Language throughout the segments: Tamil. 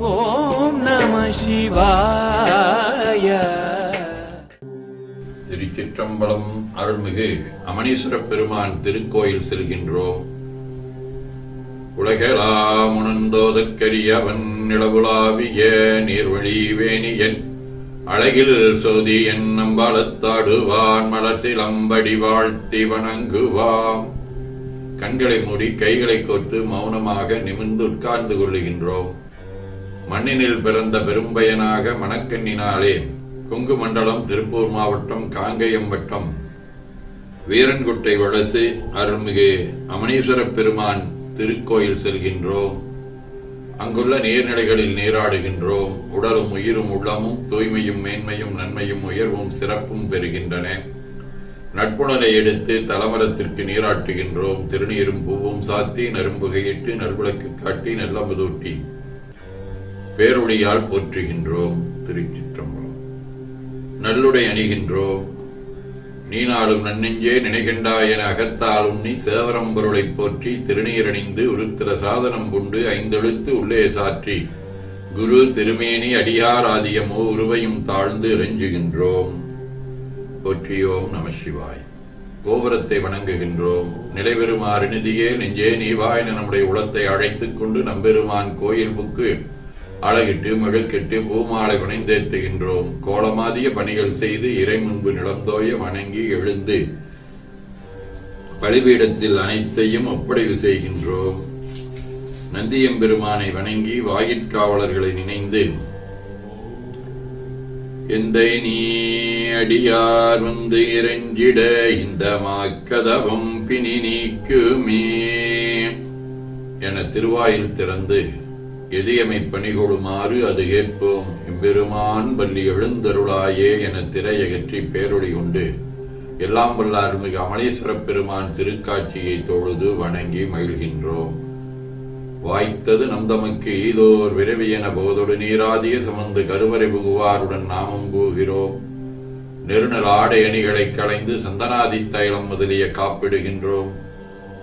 ஓம் நம சிவாய. திருச்சிற்றம்பலம் அருள்மிகு அமணீஸ்வர பெருமான் திருக்கோயில் செல்கின்றோம். உலகெலாம் உணர்ந்தோதற்கரியவன் நிலவுலாவிய நீர்வழி வேணியன். அழகில் சோதி என் நம்பாளத்தாடுவான் மலர் வாழ்த்தி வணங்குவாம். கண்களை மூடி கைகளை கோர்த்து மௌனமாக நிமிர்ந்து உட்கார்ந்து கொள்ளுகின்றோம். மண்ணினில் பிறந்த பெரும்பயனாக மணக்கண்ணினாலே கொங்கு மண்டலம் திருப்பூர் மாவட்டம் காங்கயம் வட்டம் வீரன்குட்டை வளசு அருள்மிகு அமணீஸ்வர பெருமான் திருக்கோயில் செல்கின்றோம். அங்குள்ள நீர்நிலைகளில் நீராடுகின்றோம். உடலும் உயிரும் உள்ளமும் தூய்மையும் மேன்மையும் நன்மையும் உயர்வும் சிறப்பும் பெறுகின்றன. நட்புணரை எடுத்து தலமரத்திற்கு நீராட்டுகின்றோம். திருநீரும் பூவும் சாத்தி நரும்புகையிட்டு நல்விளக்கு காட்டி நல்லமுதூட்டி பேரொழியால் போற்றுகின்றோம் திருச்சிற்றம்பலம். நல்லுடை அணிகின்றோம். நீ நாளும் நன்னெஞ்சே நினைகின்றாய் என அகத்தாலும் நீ சேவரம்பொருளை போற்றி திருநீரணிந்து உருத்திர சாதனம் கொண்டு ஐந்தெழுத்து உள்ளே சாற்றி குரு திருமேனி அடியார் ஆதியமோ உருவையும் தாழ்ந்து இறைஞ்சுகின்றோம். போற்றியோம் நம சிவாய். கோபுரத்தை வணங்குகின்றோம். நிலைபெறுமாறு நிதியே நெஞ்சே நீவாய் என நம்முடைய உளத்தை அழைத்துக் கொண்டு நம்பெருமான் கோயில் புக்கு அழகிட்டு மெழுக்கிட்டு பூமாலை வணைந்தேத்துகின்றோம் கோலமாதிய பணிகள் செய்து இறை முன்பு நிலந்தோய வணங்கி எழுந்து பலிபீடத்தில் அனைத்தையும் ஒப்படைவு செய்கின்றோம். நந்தியம்பெருமானை வணங்கி வாயிற்காவலர்களை நினைந்து எந்தை நீ அடியார் வந்து இறைஞ்சிட இந்த மாக்கதவம் பிணி நீக்குமே என திருவாயில் திறந்து எதியமை பணிகொடுமாறு அது ஏற்போம். எம்பெருமான் பள்ளி எழுந்தருளாயே என திரையகற்றி பேரொழி உண்டு. எல்லாம் வல்ல அருள்மிகு அமலேஸ்வரப் பெருமான் திருக்காட்சியை தொழுது வணங்கி மகிழ்கின்றோம். வாய்த்தது நம் தமக்கு ஈதோர் விரைவி என போதொடு நீராதிய சுமந்து கருவறை புகுவாருடன் நாமம் போகிறோம். நெருநல் ஆடை அணிகளை களைந்து சந்தனாதி தைலம் முதலிய காப்பிடுகின்றோம்.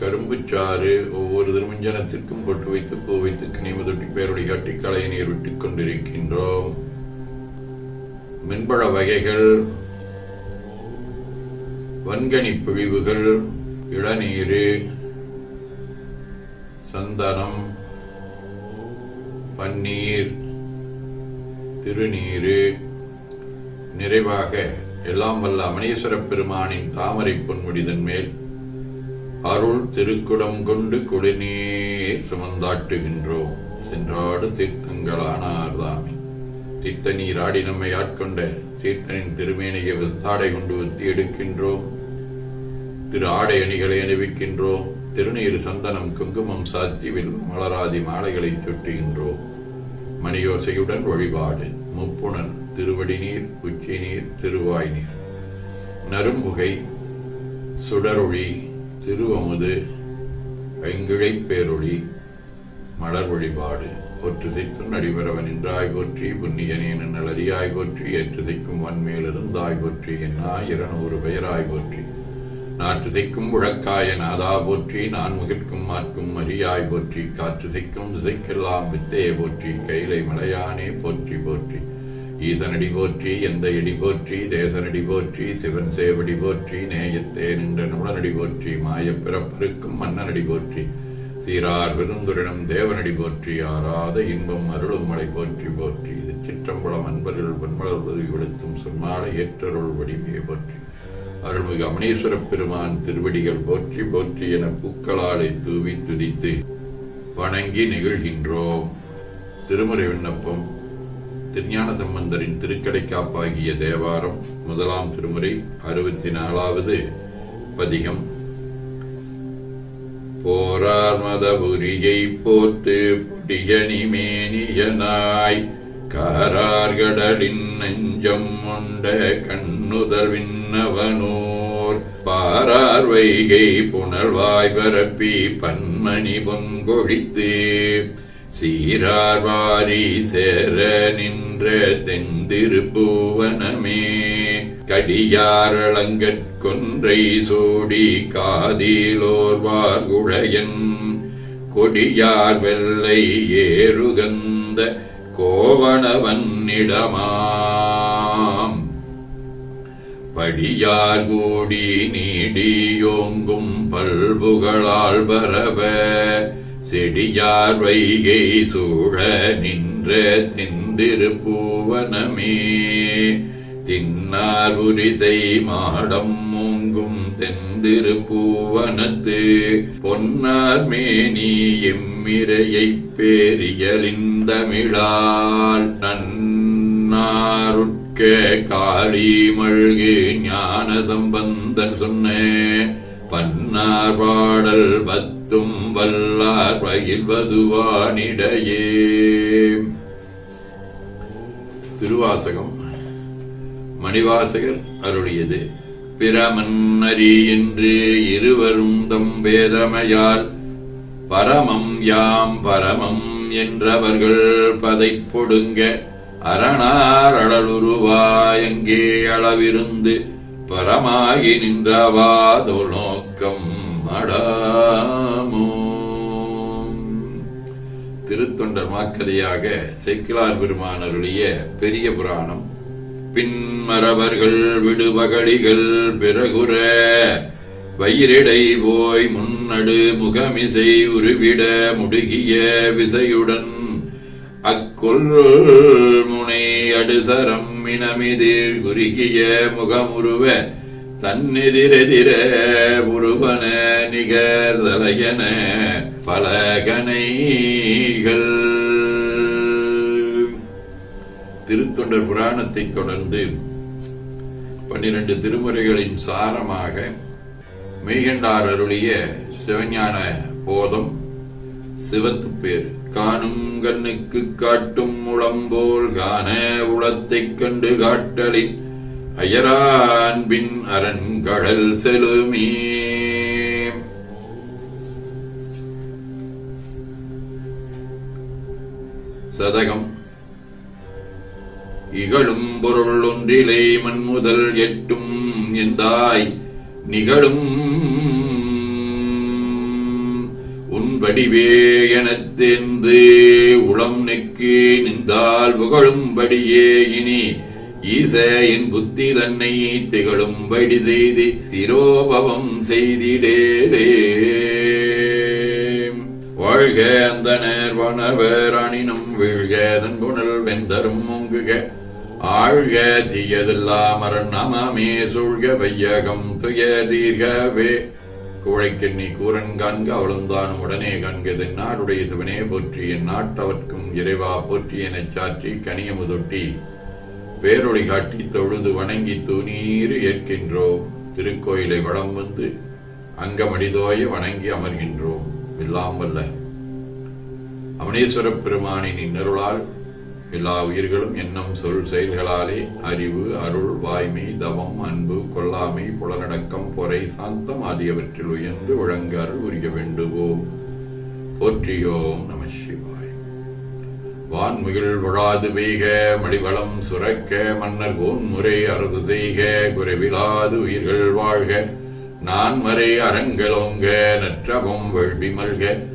கரும்புச்சாறு ஒவ்வொரு திருமஞ்சனத்திற்கும் பொட்டு வைத்து பூ வைத்து கனிமுதொட்டி பேருடைய காட்டி கலையை நீர் விட்டுக் கொண்டிருக்கின்றோம். மின்பழ வகைகள் வன்கனி பிழிவுகள் இளநீர் சந்தனம் பன்னீர் திருநீர் நிறைவாக எல்லாம் வல்ல அமணீஸ்வரப் பெருமானின் தாமரை பொன்முடிதன் மேல் அருள் திருக்குடம் கொண்டு குடிநீர் சுமந்தாட்டுகின்றோம். சென்றாடு தீர்த்தங்களானார்தாமே தீர்த்த நீராடி நம்மை ஆட்கொண்ட தீர்த்தனின் திருமேனியை வித்தாடை கொண்டு ஒத்தி எடுக்கின்றோம். திரு ஆடை அணிகளை அணிவிக்கின்றோம். திருநீர் சந்தனம் குங்குமம் சாத்தி வில்வ மலராதி மாலைகளை சுட்டுகின்றோம். மணியோசையுடன் வழிபாடு முப்புணர் திருவடி நீர் உச்சி நீர் திருவாய் நீர் நரும்புகை சுடரொழி திருவமுது ஐங்கிழைப் பேரொளி மலர் வழிபாடு ஒற்று நடிபெறவன் நடிபரவன் போற்றி புண்ணியனேன் நலரியாய் போற்றி ஏற்று சிக்கும் வன்மேலிருந்தாய் போற்றி என்னா இருநூறு பெயராய் போற்றி நாற்று சிக்கும் முழக்காய நாதா போற்றி நான் முகிற்கும் மாற்கும் மரியாய் போற்றி காற்றுசைக்கும் திசைக்கெல்லாம் வித்தையை போற்றி கைலை மலையானே போற்றி போற்றி. ஈசனடி போற்றி எந்த இடி போற்றி தேசனடி போற்றி சிவன் சேவடி போற்றி நேயத்தே நின்ற நுழனடி போற்றி மாயப் பிறப்பருக்கும் மன்னனடி போற்றி சீரார் விருந்துரிடம் தேவனடி போற்றி ஆராத இன்பம் அருளும் மலை போற்றி போற்றி. இது சிற்றம்பலம் அன்பர்கள் பன்மலர் உதவி விடுத்தும் சொன்மாலை ஏற்றருள் வடிவே போற்றி. அருள்மிகு அமனீஸ்வரப் பெருமான் திருவடிகள் போற்றி போற்றி என பூக்களாலை தூவி துதித்து வணங்கி நிகழ்கின்றோம். திருமுறை விண்ணப்பம் திருஞான சம்பந்தரின் திருக்கடைக்காப்பாகிய தேவாரம் முதலாம் திருமுறை அறுபத்தி நாலாவது பதிகம். போரார் மதபுரியை போத்து பொடியணி மேனியனாய் காரார்கடலின் நெஞ்சம் உண்ட கண்ணுதல் விண்ணவனோர் பாரார் வைகை புனல்வாய் பரப்பி பன்மணி பொங்கொழித்து சீரார் வாரி சேர நின்ற தெந்திருப்புவனமே கடியாரளங்கற்கொன்றை சூடி காதிலோர்வார் குழையன். கொடியார் வெள்ளை ஏறுகந்த கோவணவன்னிடமாம் படியார் கூடி நீடியோங்கும் பல்புகளால் பரவ செடியார் வைகை சூழ நின்ற தெந்திருப்பூவனமே தின்னார் உரிதை மாடம் மூங்கும் தெந்திருப்பூவனத்து பொன்னார் மேனி எம்மிரையை பேரியலிந்தமிழால். நன்னாருட்க காளி மழ்கு ஞான சம்பந்தன் சொன்ன. பன்னார் பாடல் பத் தும் வல்லார் பயில்வதுவானிடையே திருவாசகம். மணிவாசகர் அருளியது. பிரமன்னரி என்று இருவரும் தம் வேதமையால் பரமம் யாம் பரமம் என்றவர்கள் பதை பொடுங்க அரணார் அழலுருவாயங்கே அளவிருந்து பரமாகி நின்றவாதோ நோக்கம் அடா. திருத்தொண்டர் மாக்கதையாக செக்கிலார் பெருமானருடைய பெரிய புராணம். பின்மரவர்கள் விடுபகழிகள் பிறகுற வயிரிடை போய் முன்னடு முகமிசை உருவிட முடுகிய விசையுடன் அக்கொல் முனை அடுசரம் இனமிதிர் குறுகிய முகமுருவ தன்னெதிரெதிர உருவன நிகர் தலையன பலகனைகள் திருத்தொண்டர் புராணத்தை தொடர்ந்து பன்னிரண்டு திருமுறைகளின் சாரமாக மெய்கண்டார் அருளிய சிவஞான போதம் சிவத்துப்பேர் காணும் கண்ணுக்கு காட்டும் உளம்போல் காண உளத்தைக் கண்டு காட்டலின் அயரான்பின் அரண்கழல் செலுமீ சதகம். இகழும் பொருள் ஒன்றிலே மண் முதல் எட்டும் எந்தாய் நிகழும். உன்படிவே எனத் தேர்ந்து உளம் நெக்கு நின்றால் புகழும்படியே இனி. ஈச என் புத்தி தன்னை திகழும்படி செய்தி திரோபவம் செய்திடேடே வாழ்க அந்தனர் நேர்வனவேரணினும் அணினும் வீழ்க தன் புனல் வெந்தரும் மூங்குக ஆழ்க தீயதில்லாமரன் அரணமாமே சூழ்க வையகம் துய தீர்கவே. குழைக்கண்ணி கூரன் காண்க அவளுந்தானும் உடனே காண்க. நாடுடைய சிவனே போற்றி என் நாட்டவர்க்கும் இறைவா போற்றி எனச் சாற்றி கனியமுதொட்டி வேரொழி காட்டி தொழுது வணங்கி தூணீர் ஏற்கின்றோம். திருக்கோயிலை வளம் வந்து அங்கமடிதோய வணங்கி அமர்கின்றோம். எல்லாம் வல்ல. அமனேஸ்வரப் பெருமானின் இன்னருளால் எல்லா உயிர்களும் எண்ணம் சொல் செயல்களாலே அறிவு அருள் வாய்மை தவம் அன்பு கொல்லாமை புலனடக்கம் பொறை சாந்தம் ஆகியவற்றில் உயர்ந்து விளங்க அருள் உரிய வேண்டுவோம். போற்றியோம் நம சிவாய். வான்முகில் விழாது பெய்க மடிவளம் சுரக்க மன்னர் கோன்முறை அரசு செய்க குறைவிலாது உயிர்கள் வாழ்க நான் மறை அரங்கலோங்க நற்றபம் வேள்வி மல்க